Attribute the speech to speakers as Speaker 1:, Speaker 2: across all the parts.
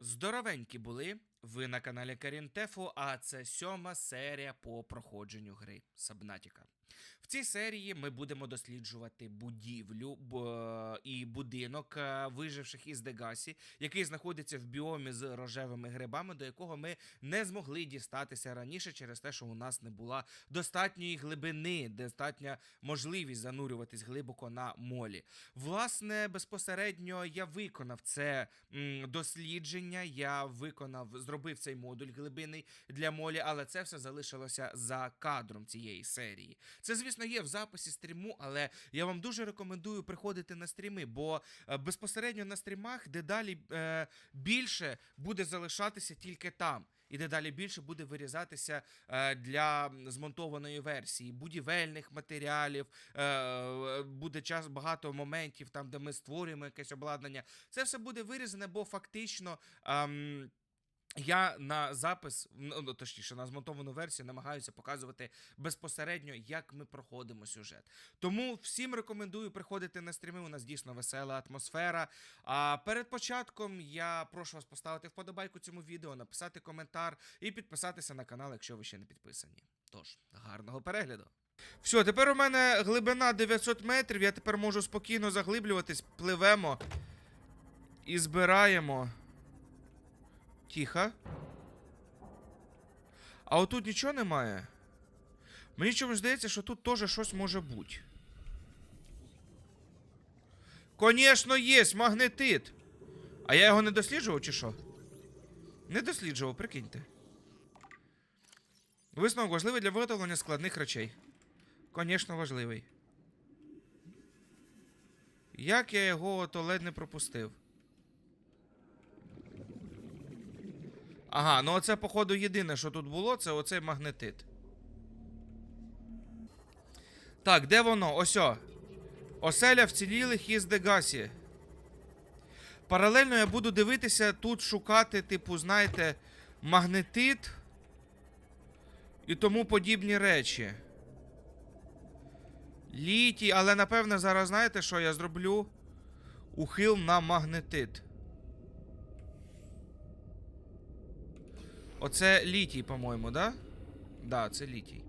Speaker 1: Здоровенькі були. Ви на каналі Карінтефу, а це сьома серія по проходженню гри Сабнатіка. В цій серії ми будемо досліджувати будівлю і будинок е, виживших із Дегасі, який знаходиться в біомі з рожевими грибами, до якого ми не змогли дістатися раніше через те, що у нас не була достатньої глибини, достатня можливість занурюватись глибоко на молі. Власне, безпосередньо я виконав це дослідження. Я виконав, зробив цей модуль глибинний для молі, але це все залишилося за кадром цієї серії. Це, звісно, є в записі стріму, але я вам дуже рекомендую приходити на стріми, бо е, безпосередньо на стрімах дедалі е, більше буде залишатися тільки там. І дедалі більше буде вирізатися е, для змонтованої версії будівельних матеріалів, е, буде час багато моментів, там, де ми створюємо якесь обладнання. Це все буде вирізане, бо фактично. ем, я на запис, ну ну, точніше, на змонтовану версію намагаюся показувати безпосередньо, як ми проходимо сюжет. Тому всім рекомендую приходити на стріми. У нас дійсно весела атмосфера. А перед початком я прошу вас поставити вподобайку цьому відео, написати коментар і підписатися на канал, якщо ви ще не підписані. Тож, гарного перегляду. Все, тепер у мене глибина 900 метрів. Я тепер можу спокійно заглиблюватись, пливемо і збираємо. Тихо. А отут нічого немає. Мені чомусь здається, що тут теж щось може бути. Конечно, є магнетит. А я його не досліджував чи що? Не досліджував, прикиньте. Висновок важливий для виготовлення складних речей. Конечно, важливий. Як я його ото ледь не пропустив? Ага, ну оце, походу, єдине, що тут було, це оцей магнетит. Так, де воно? Осьо. Оселя вцілілих із Дегасі. Паралельно я буду дивитися тут шукати, типу, знаєте, магнетит і тому подібні речі. Літій, але напевне зараз знаєте, що я зроблю? Ухил на магнетит. Оце літій, по-моєму, да? Да, це літій.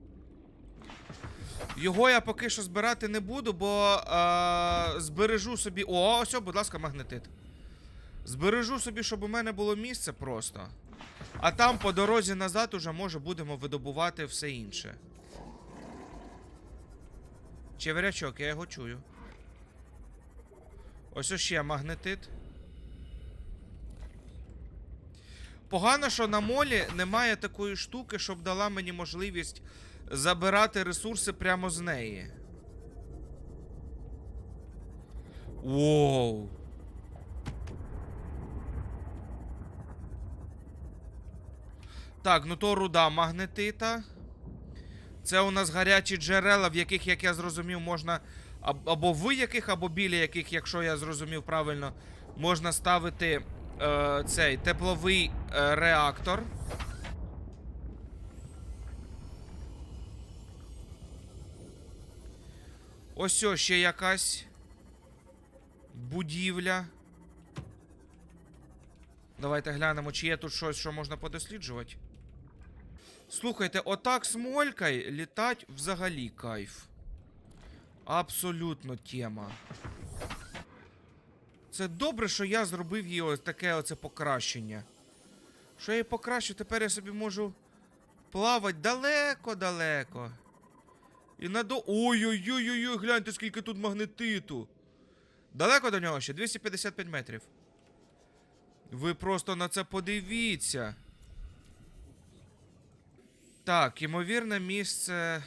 Speaker 1: Його я поки що збирати не буду, бо е, збережу собі. О, ось, будь ласка, магнетит. Збережу собі, щоб у мене було місце просто. А там по дорозі назад уже може будемо видобувати все інше. Чеверячок, я його чую. Ось ще магнетит. Погано, що на молі немає такої штуки, щоб дала мені можливість забирати ресурси прямо з неї. Воу. Так, ну то руда магнетита. Це у нас гарячі джерела, в яких, як я зрозумів, можна. Або в яких, або біля яких, якщо я зрозумів правильно, можна ставити е, цей тепловий е, реактор. Ось ось ще якась будівля. Давайте глянемо, чи є тут щось, що можна подосліджувати. Слухайте, отак з молькою літать взагалі кайф. Абсолютно тема. Це добре, що я зробив її ось таке оце покращення. Що я її покращу, тепер я собі можу плавати далеко-далеко. І на до. Ой-ой-ой-ой, гляньте, скільки тут магнетиту. Далеко до нього ще 255 метрів. Ви просто на це подивіться. Так, ймовірне місце.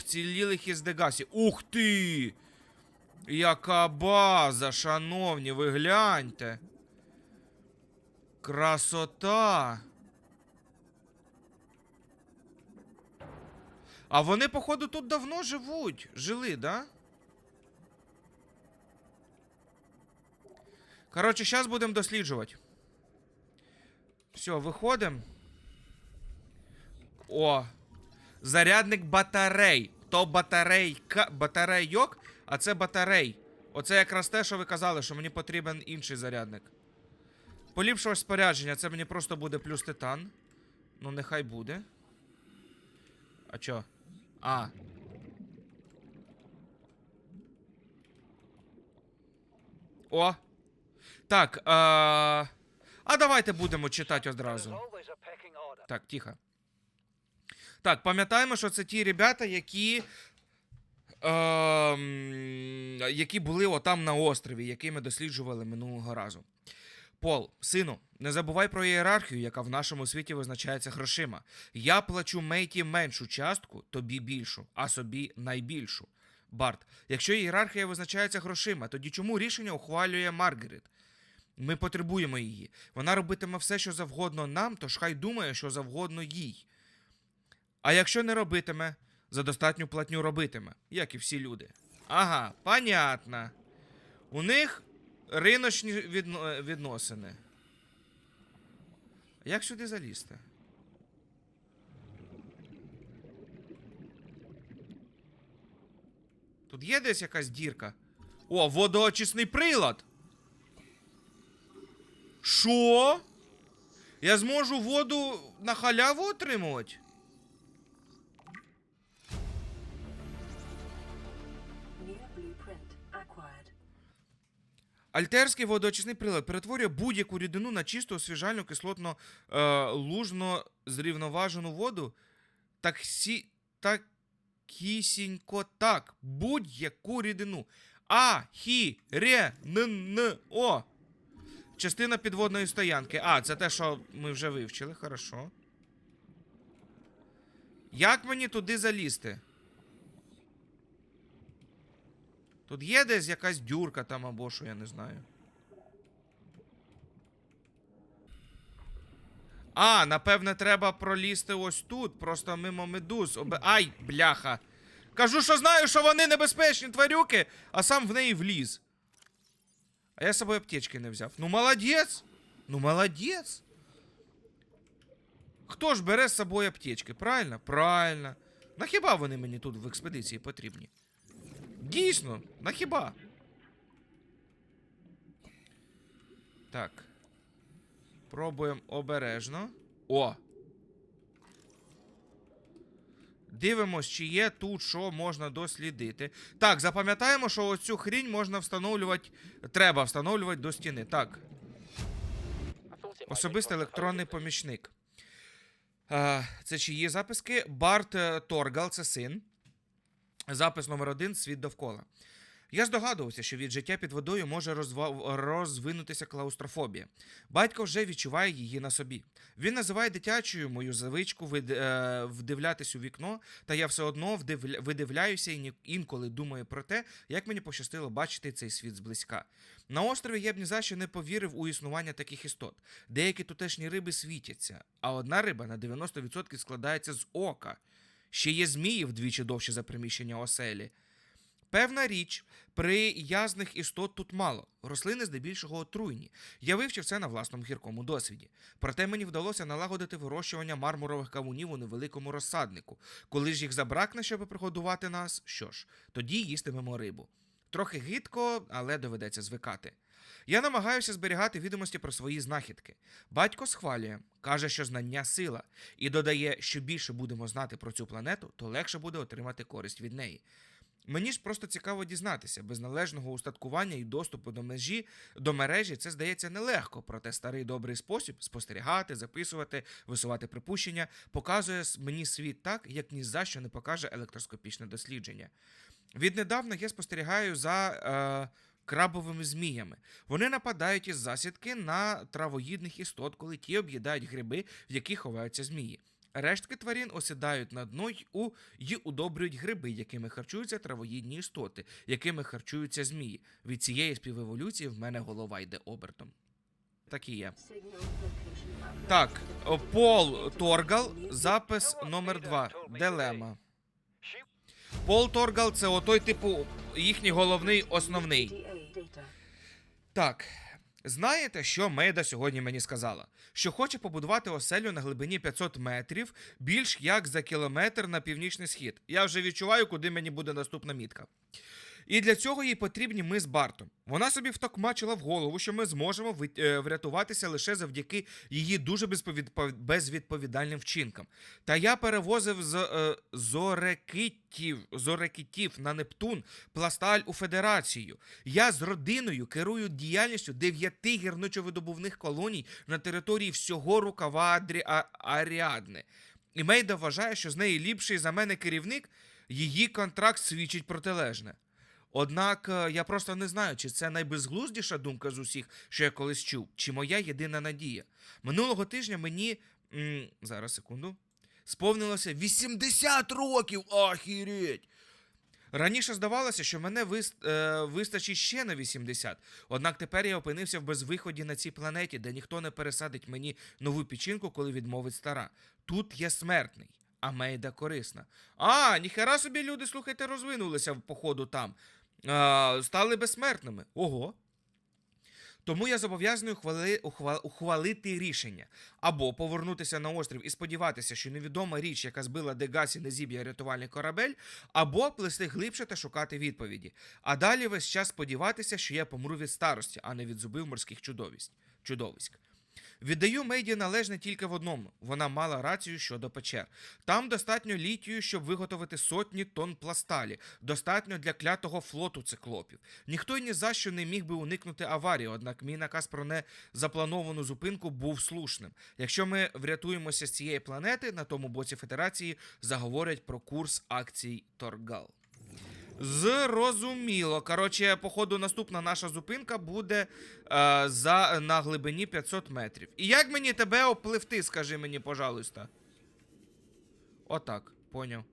Speaker 1: Вцілілих із Дегасі. Ух ти! Яка база, шановні, ви гляньте. Красота. А вони, походу, тут давно живуть. Жили, да? Коротше, зараз будемо досліджувати. Все, виходимо. О. Зарядник батарей. То батарейка, батарейок, а це батарей. Оце якраз те, що ви казали, що мені потрібен інший зарядник. Поліпшувач спорядження, це мені просто буде плюс титан. Ну, нехай буде. А чо? А. О. Так. А, а давайте будемо читати одразу. Так, тихо. Так, пам'ятаємо, що це ті ребята, які. Ем, які були отам на острові, які ми досліджували минулого разу. Пол, сину, не забувай про ієрархію, яка в нашому світі визначається грошима. Я плачу Мейті меншу частку, тобі більшу, а собі найбільшу. Барт, якщо ієрархія визначається грошима, тоді чому рішення ухвалює Маргарет? Ми потребуємо її. Вона робитиме все, що завгодно нам, тож хай думає, що завгодно їй. А якщо не робитиме, за достатню платню робитиме, як і всі люди. Ага, понятно. У них риночні відно- відносини. Як сюди залізти? Тут є десь якась дірка? О, водоочисний прилад! Що? Я зможу воду на халяву отримувати? Альтерський водоочисний прилад перетворює будь-яку рідину на чисту освіжальну кислотно е, лужно зрівноважену воду. Так сі. Так кісінько так. Будь-яку рідину. А, хі, ре, н, н, о. Частина підводної стоянки. А, це те, що ми вже вивчили, хорошо. Як мені туди залізти? Тут є десь якась дюрка там або що, я не знаю. А, напевне, треба пролізти ось тут, просто мимо медуз. Обе... Ай, бляха. Кажу, що знаю, що вони небезпечні тварюки, а сам в неї вліз. А я з собою аптечки не взяв. Ну, молодець! Ну, молодець! Хто ж бере з собою аптечки? Правильно? Правильно. На хіба вони мені тут в експедиції потрібні? Дійсно, на хіба? Так. Пробуємо обережно. О! Дивимось, чи є тут що можна дослідити. Так, запам'ятаємо, що оцю хрінь можна встановлювати. Треба встановлювати до стіни. Так. Особистий електронний помічник. Це чиї записки? Барт е, Торгал, це син. Запис номер один світ довкола. Я здогадувався, що від життя під водою може розвинутися клаустрофобія. Батько вже відчуває її на собі. Він називає дитячою мою звичку е, вдивлятись у вікно, та я все одно видивляюся і інколи думаю про те, як мені пощастило бачити цей світ зблизька. На острові я б ні за що не повірив у існування таких істот. Деякі тутешні риби світяться, а одна риба на 90% складається з ока. Ще є змії вдвічі довші за приміщення оселі. Певна річ, приязних істот тут мало. Рослини здебільшого отруйні. Я вивчив це на власному гіркому досвіді. Проте мені вдалося налагодити вирощування мармурових кавунів у невеликому розсаднику. Коли ж їх забракне, щоб пригодувати нас, що ж, тоді їстимемо рибу. Трохи гидко, але доведеться звикати. Я намагаюся зберігати відомості про свої знахідки. Батько схвалює, каже, що знання сила, і додає, що більше будемо знати про цю планету, то легше буде отримати користь від неї. Мені ж просто цікаво дізнатися, без належного устаткування і доступу до межі до мережі це здається нелегко, проте старий добрий спосіб спостерігати, записувати, висувати припущення показує мені світ так, як ні за що не покаже електроскопічне дослідження. Віднедавна я спостерігаю за е, крабовими зміями. Вони нападають із засідки на травоїдних істот, коли ті об'їдають гриби, в яких ховаються змії. Рештки тварин осідають на дно й, у, й удобрюють гриби, якими харчуються травоїдні істоти, якими харчуються змії. Від цієї співеволюції в мене голова йде обертом. Так і є. Так, Пол Торгал, запис номер 2. Дилема. Пол Торгал це отой, типу, їхній головний основний. Так. Знаєте, що Мейда сьогодні мені сказала? Що хоче побудувати оселю на глибині 500 метрів, більш як за кілометр на північний схід. Я вже відчуваю, куди мені буде наступна мітка. І для цього їй потрібні ми з Бартом. Вона собі втокмачила в голову, що ми зможемо е, врятуватися лише завдяки її дуже безвідповідальним вчинкам. Та я перевозив з е, зорекитів, зорекитів на Нептун пласталь у Федерацію. Я з родиною керую діяльністю дев'яти гірничовидобувних колоній на території всього рукава Адрі... А... Аріадни. І Мейда вважає, що з неї ліпший за мене керівник, її контракт свідчить протилежне. Однак е, я просто не знаю, чи це найбезглуздіша думка з усіх, що я колись чув, чи моя єдина надія. Минулого тижня мені. М, зараз секунду. Сповнилося 80 років! Ахіреть! Раніше здавалося, що мене е, вистачить ще на 80. Однак тепер я опинився в безвиході на цій планеті, де ніхто не пересадить мені нову печінку, коли відмовить стара. Тут я смертний, а Мейда корисна. А, ніхера собі люди, слухайте, розвинулися в походу там. Стали безсмертними. Ого. Тому я зобов'язаний ухвали, ухва, ухвалити рішення або повернутися на острів і сподіватися, що невідома річ, яка збила Дегасі, не зіб'є рятувальний корабель, або плисти глибше та шукати відповіді. А далі весь час сподіватися, що я помру від старості, а не від зубів морських чудовиськ. чудовиськ. Віддаю Мейді належне тільки в одному: вона мала рацію щодо печер. Там достатньо літію, щоб виготовити сотні тонн пласталі, достатньо для клятого флоту циклопів. Ніхто й ні за що не міг би уникнути аварії, однак мій наказ про незаплановану зупинку був слушним. Якщо ми врятуємося з цієї планети, на тому боці Федерації заговорять про курс акцій Торгал. Зрозуміло. Коротше, походу, наступна наша зупинка буде е, за, на глибині 500 метрів. І як мені тебе опливти, скажи мені, пожалуйста. Отак, поняв.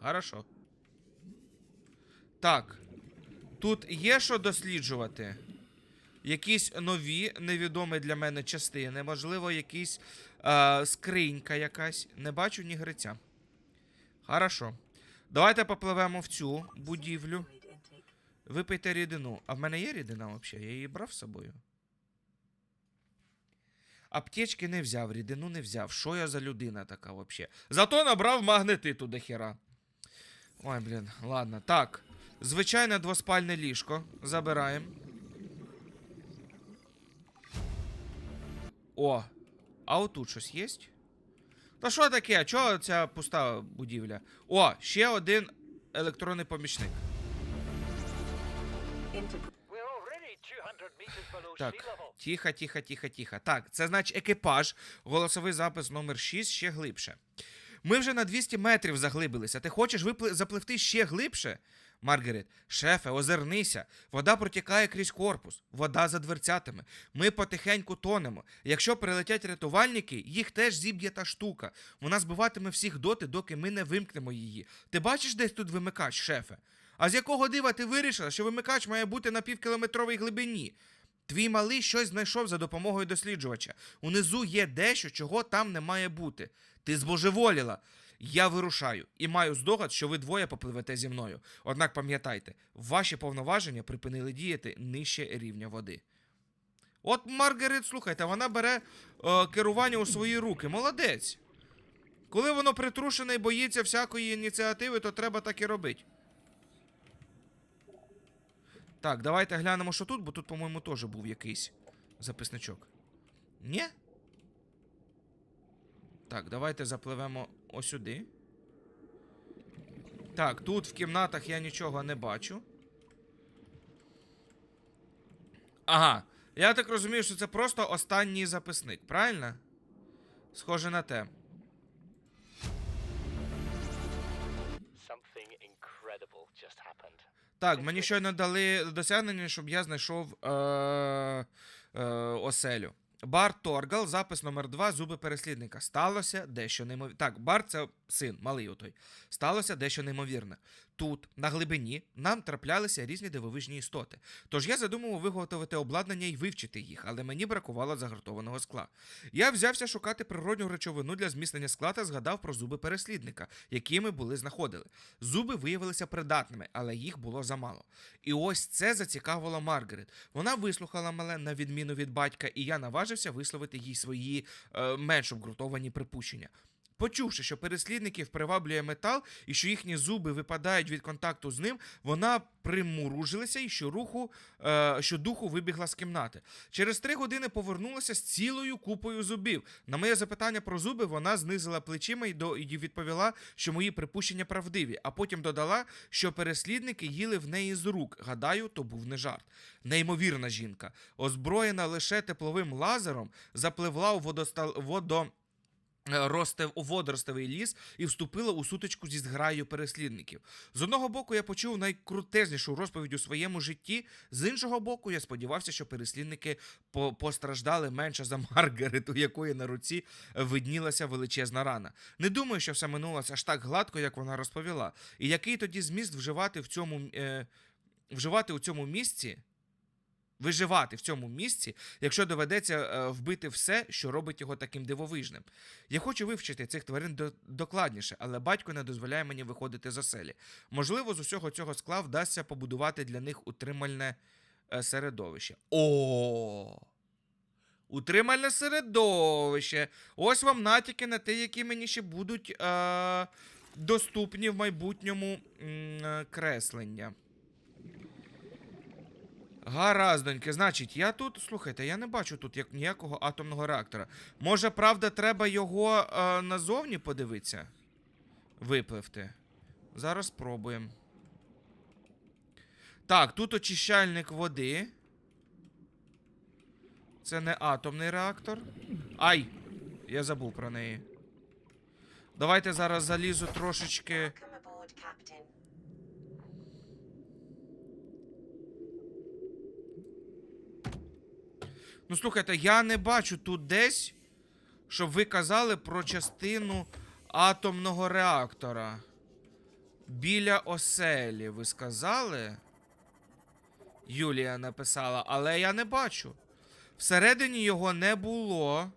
Speaker 1: Хорошо. Так. Тут є що досліджувати. Якісь нові, невідомі для мене частини, можливо, якісь е, скринька якась. Не бачу ні гриця. Хорошо. Давайте попливемо в цю будівлю. Випийте рідину. А в мене є рідина взагалі? Я її брав з собою. Аптечки не взяв, рідину не взяв. Що я за людина така взагалі? Зато набрав магнетиту до хіра. Ой, блін, ладно. Так. Звичайне двоспальне ліжко. Забираємо. О, а отут щось є? Та що таке? Чого ця пуста будівля? О, ще один електронний помічник.
Speaker 2: Integral.
Speaker 3: We're already 200
Speaker 1: Так, тихо, тихо, тихо, тихо. Так, це значить екіпаж, голосовий запис номер 6 ще глибше. Ми вже на 200 метрів заглибилися. Ти хочеш випли... запливти ще глибше? Маргарет, шефе, озирнися. Вода протікає крізь корпус, вода за дверцятами. Ми потихеньку тонемо. Якщо прилетять рятувальники, їх теж зіб'є та штука. Вона збиватиме всіх доти, доки ми не вимкнемо її. Ти бачиш десь тут вимикач, шефе? А з якого дива ти вирішила, що вимикач має бути на півкілометровій глибині? Твій малий щось знайшов за допомогою досліджувача. Унизу є дещо, чого там не має бути. Ти збожеволіла. Я вирушаю і маю здогад, що ви двоє попливете зі мною. Однак пам'ятайте, ваші повноваження припинили діяти нижче рівня води. От Маргарет, слухайте, вона бере е, керування у свої руки. Молодець. Коли воно притрушене і боїться всякої ініціативи, то треба так і робити. Так, давайте глянемо, що тут, бо тут, по-моєму, теж був якийсь записничок. Ні? Так, давайте запливемо осюди. Так, тут в кімнатах я нічого не бачу. Ага. Я так розумію, що це просто останній записник, правильно? Схоже на те. Так, мені щойно дали досягнення, щоб я знайшов е- е- оселю. Бар Торгал, запис номер 2 зуби переслідника. Сталося дещо неймовірне. Так, бар це син, малий отой. Сталося дещо неймовірне. Тут, на глибині, нам траплялися різні дивовижні істоти. Тож я задумав виготовити обладнання і вивчити їх, але мені бракувало загартованого скла. Я взявся шукати природню речовину для зміцнення скла та згадав про зуби переслідника, які ми були знаходили. Зуби виявилися придатними, але їх було замало. І ось це зацікавило Маргарет. Вона вислухала мене на відміну від батька, і я наважився висловити їй свої е, менш обґрунтовані припущення. Почувши, що переслідників приваблює метал і що їхні зуби випадають від контакту з ним, вона примуружилася і що руху, е, що духу вибігла з кімнати. Через три години повернулася з цілою купою зубів. На моє запитання про зуби вона знизила плечима і, відповіла, що мої припущення правдиві, а потім додала, що переслідники їли в неї з рук. Гадаю, то був не жарт. Неймовірна жінка, озброєна лише тепловим лазером, запливла у водостал... водо. Е, Ростев у водоростовий ліс і вступила у сутичку зі зграєю переслідників. З одного боку, я почув найкрутезнішу розповідь у своєму житті. З іншого боку, я сподівався, що переслідники по- постраждали менше за Маргарет, у якої на руці виднілася величезна рана. Не думаю, що все минулося аж так гладко, як вона розповіла. І який тоді зміст вживати в цьому е, вживати у цьому місці? Виживати в цьому місці, якщо доведеться е, вбити все, що робить його таким дивовижним. Я хочу вивчити цих тварин до- докладніше, але батько не дозволяє мені виходити з оселі. Можливо, з усього цього скла вдасться побудувати для них утримальне е, середовище. О! Утримальне середовище. Ось вам натяки на те, які мені ще будуть е, доступні в майбутньому м, е, креслення. Гараздоньки, значить, я тут, слухайте, я не бачу тут як ніякого атомного реактора. Може, правда, треба його е, назовні подивитися? Випливти. Зараз спробуємо. Так, тут очищальник води. Це не атомний реактор. Ай! Я забув про неї. Давайте зараз залізу трошечки. Ну, слухайте, я не бачу тут десь, щоб ви казали про частину атомного реактора. Біля оселі, ви сказали? Юлія написала, але я не бачу. Всередині його не було.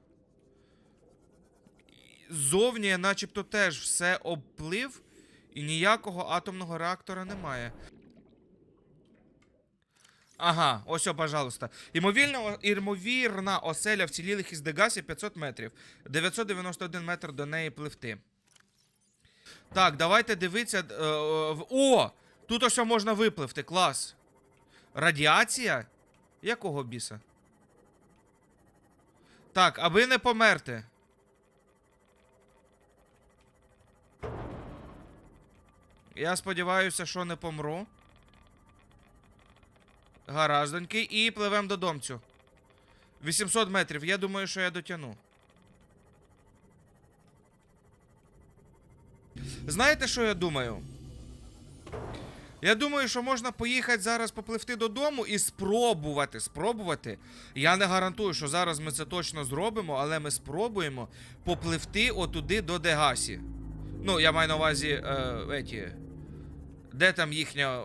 Speaker 1: Ззовні я начебто теж все обплив, і ніякого атомного реактора немає. Ага, ось, о, пожалуйста. Імовірно, імовірна оселя вцілілих із Дегасі 500 метрів. 991 метр до неї пливти. Так, давайте дивитися. е, е, О! Тут ось можна випливти, клас. Радіація? Якого біса? Так, аби не померти. Я сподіваюся, що не помру. Гараздоньки. І пливем до домцю. 800 метрів. Я думаю, що я дотягну. Знаєте, що я думаю? Я думаю, що можна поїхати зараз попливти додому і спробувати. Спробувати. Я не гарантую, що зараз ми це точно зробимо, але ми спробуємо попливти отуди до Дегасі. Ну, я маю на увазі, е, еті, де там їхня е,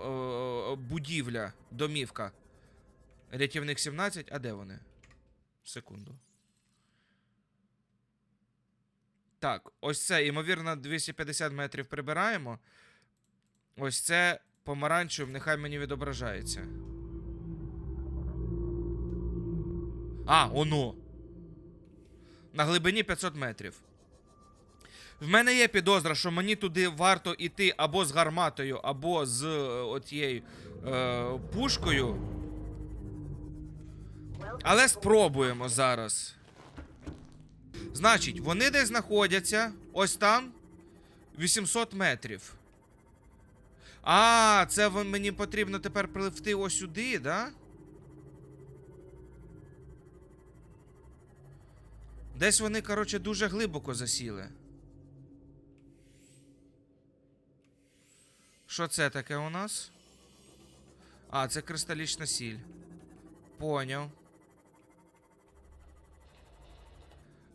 Speaker 1: будівля, домівка? Рятівник 17, а де вони? Секунду. Так, ось це, ймовірно, 250 метрів прибираємо. Ось це помаранчевим, нехай мені відображається. А, оно. На глибині 500 метрів. В мене є підозра, що мені туди варто йти або з гарматою, або з е, отією е, пушкою. Але спробуємо зараз. Значить, вони десь знаходяться ось там 800 метрів. А, це мені потрібно тепер пливти ось сюди, да? Десь вони, коротше, дуже глибоко засіли. Що це таке у нас? А, це кристалічна сіль. Поняв.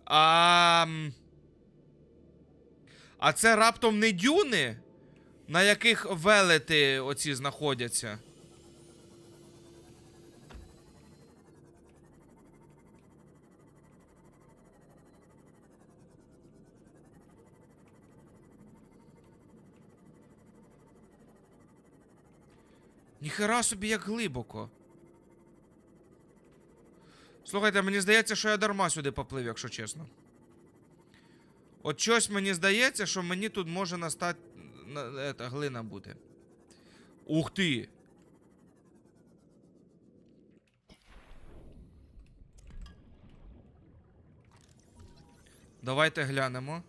Speaker 1: А, а це раптом не дюни, на яких велети оці знаходяться. Ніхера собі як глибоко. Слухайте, мені здається, що я дарма сюди поплив, якщо чесно. От щось мені здається, що мені тут може настати ета, глина буде. Ух ти! Давайте глянемо.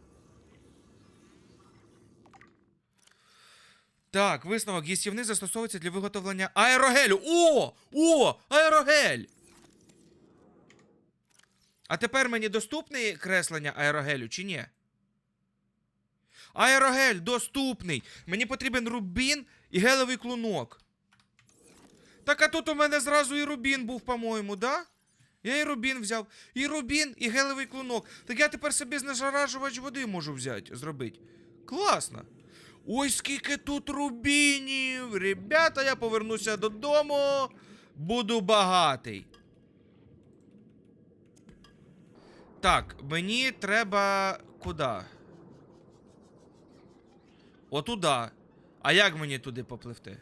Speaker 1: Так, висновок їстівний застосовується для виготовлення аерогелю. О! О! Аерогель! А тепер мені доступне креслення аерогелю чи ні? Аерогель доступний. Мені потрібен рубін і гелевий клунок. Так а тут у мене зразу і рубін був, по-моєму, да? Я і рубін взяв. І рубін, і гелевий клунок. Так я тепер собі знежаражувач води можу взяти, зробити. Класно. Ой, скільки тут рубінів! Ребята, я повернуся додому. Буду багатий. Так, мені треба куди? Отуда. А як мені туди попливти?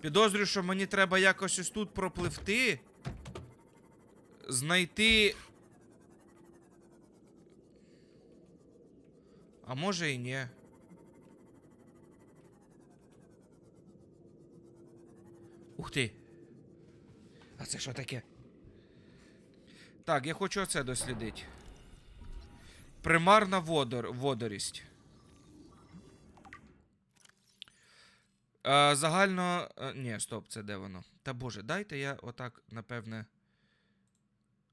Speaker 1: Підозрюю, що мені треба якось ось тут пропливти. Знайти. А може і ні. Ух ти. А це що таке? Так, я хочу оце дослідити. Примарна водор, водорість. Е, загально. е, ні, стоп, це де воно? Та боже, дайте я отак, напевне,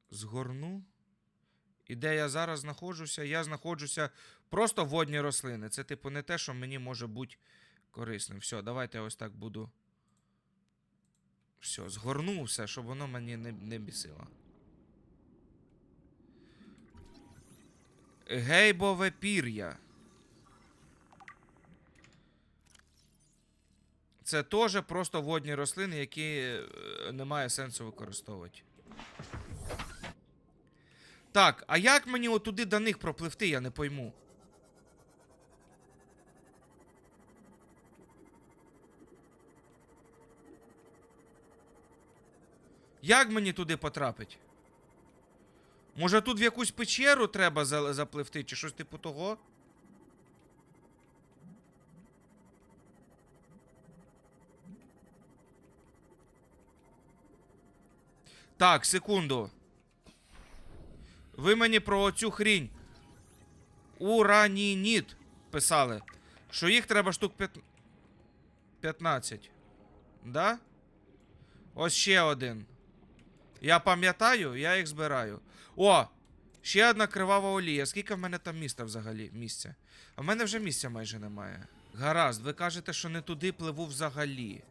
Speaker 1: згорну. І де я зараз знаходжуся? Я знаходжуся просто водні рослини. Це, типу, не те, що мені може бути корисним. Все, давайте я ось так буду. Все, згорну все, щоб воно мені не, не бісило. Гейбове пір'я. Це теж просто водні рослини, які е, немає сенсу використовувати. Так, а як мені отуди до них пропливти, я не пойму. Як мені туди потрапить? Може тут в якусь печеру треба запливти, чи щось типу того? Так, секунду. Ви мені про оцю хрінь. Уранініт писали. Що їх треба штук п'ят... 15. Да? Ось ще один. Я пам'ятаю, я їх збираю. О! Ще одна кривава олія. Скільки в мене там міста взагалі? Місця? А в мене вже місця майже немає. Гаразд, ви кажете, що не туди пливу взагалі.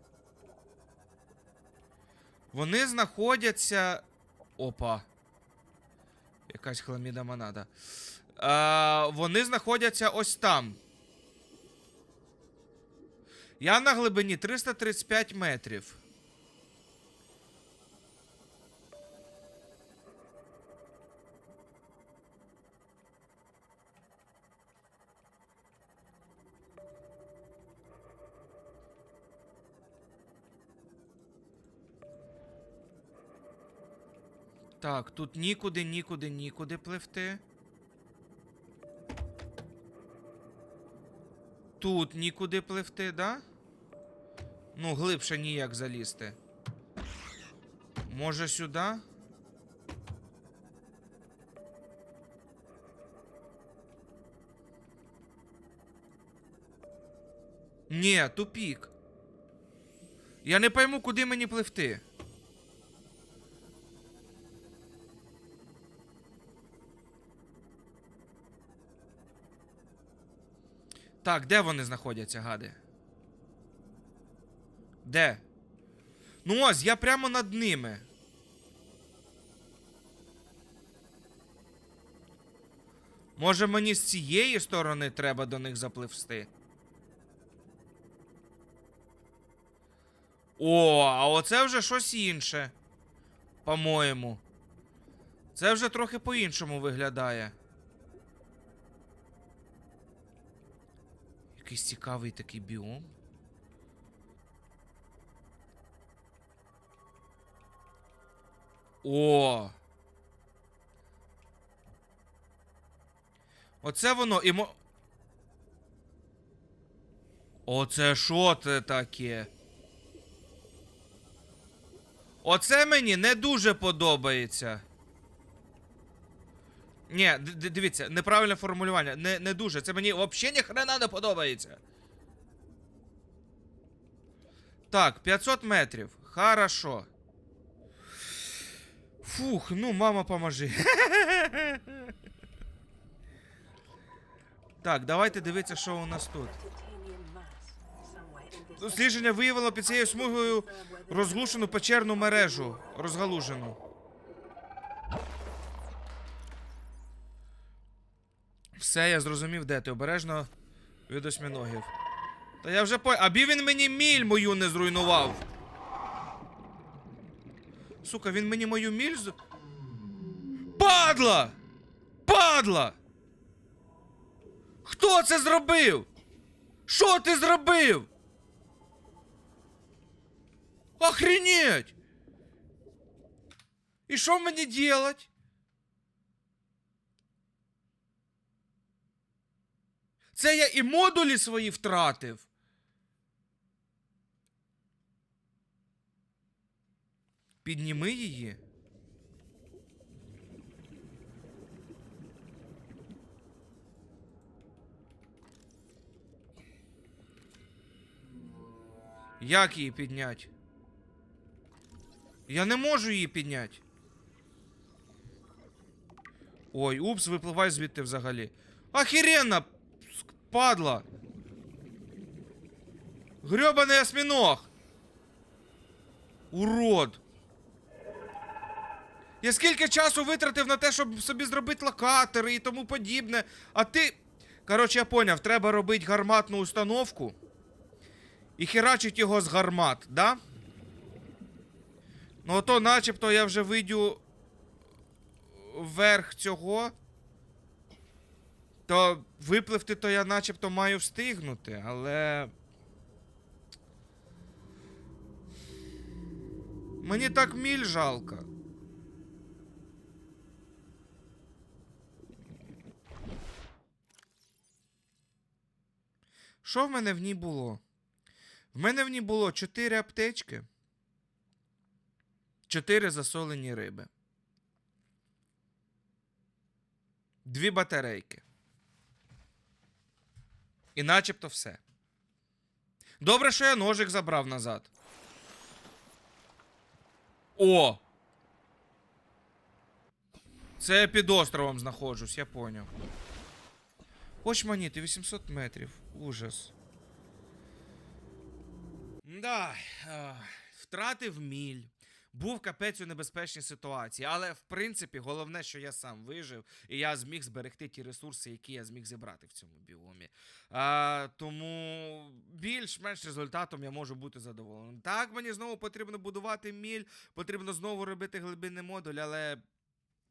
Speaker 1: Вони знаходяться. Опа. Якась хламіда монада. А, вони знаходяться ось там. Я на глибині 335 метрів. Так, тут нікуди, нікуди, нікуди пливти. Тут нікуди пливти, да? Ну, глибше ніяк залізти. Може сюди? Ні, тупік. Я не пойму, куди мені пливти. Так, де вони знаходяться, гади? Де? Ну ось, я прямо над ними. Може мені з цієї сторони треба до них запливсти? О, а оце вже щось інше. По-моєму. Це вже трохи по-іншому виглядає. Якийсь цікавий такий біом. О! Оце воно і мо. Оце що це таке? Оце мені не дуже подобається. Ні, дивіться, неправильне формулювання. Не, не дуже. Це мені взагалі ніхрена не подобається. Так, 500 метрів. Хорошо. Фух, ну, мама, поможи. Так, давайте дивитися, що у нас тут. Дослідження виявило під цією смугою розглушену печерну мережу. Розгалужену. Все, я зрозумів, де ти обережно від осьминогів. Та я вже по. Абі він мені міль мою не зруйнував. Сука, він мені мою міль з. Падла! Падла! Хто це зробив? Що ти зробив? Охренеть! І що мені делать? Це я і модулі свої втратив. Підніми її. Як її підняти? Я не можу її підняти. Ой, упс, випливай звідти взагалі. Охеренно! Падла! Грёбаний осьминог! Урод! Я скільки часу витратив на те, щоб собі зробити локатори і тому подібне. А ти. Коротше, я поняв, треба робити гарматну установку і херачить його з гармат, да? Ну, ото начебто я вже вийду вверх цього. То випливти то я начебто маю встигнути, але. Мені так міль жалко. Що в мене в ній було? В мене в ній було 4 аптечки. 4 засолені риби. Дві батарейки. І начебто все. Добре, що я ножик забрав назад. О! Це я під островом знаходжусь, я поняв. Очманіти 800 метрів. Ужас. Да, втратив міль. Був капець у небезпечній ситуації, але в принципі головне, що я сам вижив, і я зміг зберегти ті ресурси, які я зміг зібрати в цьому біомі. А, тому більш-менш результатом я можу бути задоволеним. Так, мені знову потрібно будувати міль, потрібно знову робити глибинний модуль, але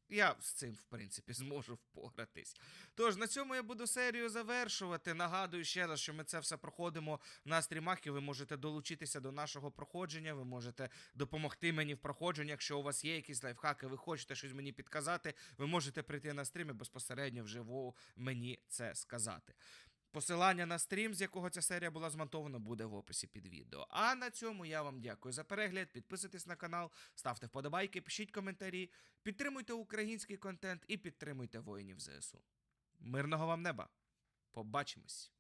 Speaker 1: я з цим, в принципі, зможу впоратись. Тож на цьому я буду серію завершувати. Нагадую ще раз, що ми це все проходимо на стрімах, і ви можете долучитися до нашого проходження. Ви можете допомогти мені в проходженні. Якщо у вас є якісь лайфхаки, ви хочете щось мені підказати, ви можете прийти на стрім і безпосередньо вживу мені це сказати. Посилання на стрім, з якого ця серія була змонтована, буде в описі під відео. А на цьому я вам дякую за перегляд. Підписуйтесь на канал, ставте вподобайки, пишіть коментарі, підтримуйте український контент і підтримуйте воїнів ЗСУ. Мирного вам неба! Побачимось!